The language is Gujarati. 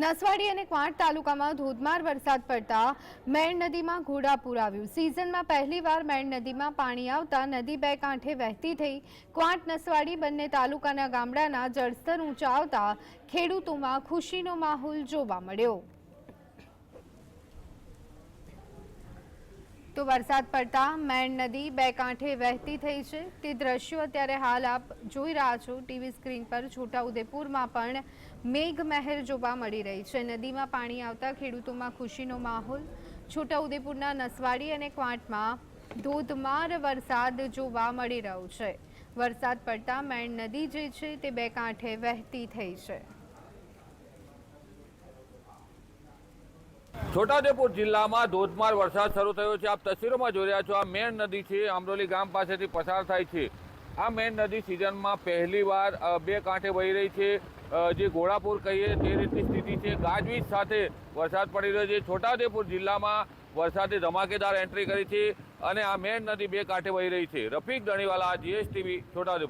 નસવાડી અને ક્વાંટ તાલુકામાં ધોધમાર વરસાદ પડતા મેણ નદીમાં ઘોડાપૂર આવ્યું સિઝનમાં પહેલીવાર મેણ નદીમાં પાણી આવતા નદી બે કાંઠે વહેતી થઈ ક્વાંટ, નસવાડી બંને તાલુકાના ગામડાના જળસ્તર ઊંચા આવતા ખેડૂતોમાં ખુશીનો માહોલ જોવા મળ્યો. તો વરસાદ પડતા મેણ નદી બે કાંઠે વહેતી થઈ છે. તે દ્રશ્યો અત્યારે હાલ આપ જોઈ રહ્યા છો. ટીવી સ્ક્રીન પર છોટાઉદેપુરમાં પણ મેઘમહેર જોવા મળી રહી છે. નદીમાં પાણી આવતા ખેડૂતોમાં ખુશીનો માહોલ. છોટાઉદેપુરના નસવાડી અને ક્વાંટમાં ધોધમાર વરસાદ જોવા મળી રહ્યો છે. વરસાદ પડતા મેણ નદી જે છે તે બે કાંઠે વહેતી થઈ છે. છોટાઉદેપુર જિલ્લામાં ધોધમાર વરસાદ શરૂ થયો છે. આપ તસવીરોમાં જોઈ રહ્યા છો, આ મેન નદી છે, આમરોલી ગામ પાસેથી પસાર થાય છે. આ મેન નદી સિઝનમાં પહેલીવાર બે કાંઠે વહી રહી છે. જે ઘોડાપુર કહીએ તે રીતની સ્થિતિ છે. ગાજવીજ સાથે વરસાદ પડી રહ્યો છે. છોટાઉદેપુર જિલ્લામાં વરસાદે ધમાકેદાર એન્ટ્રી કરી છે અને આ મેન નદી બે કાંઠે વહી રહી છે. રફીક દણીવાલા, જીએસટીવી, છોટાઉદેપુર.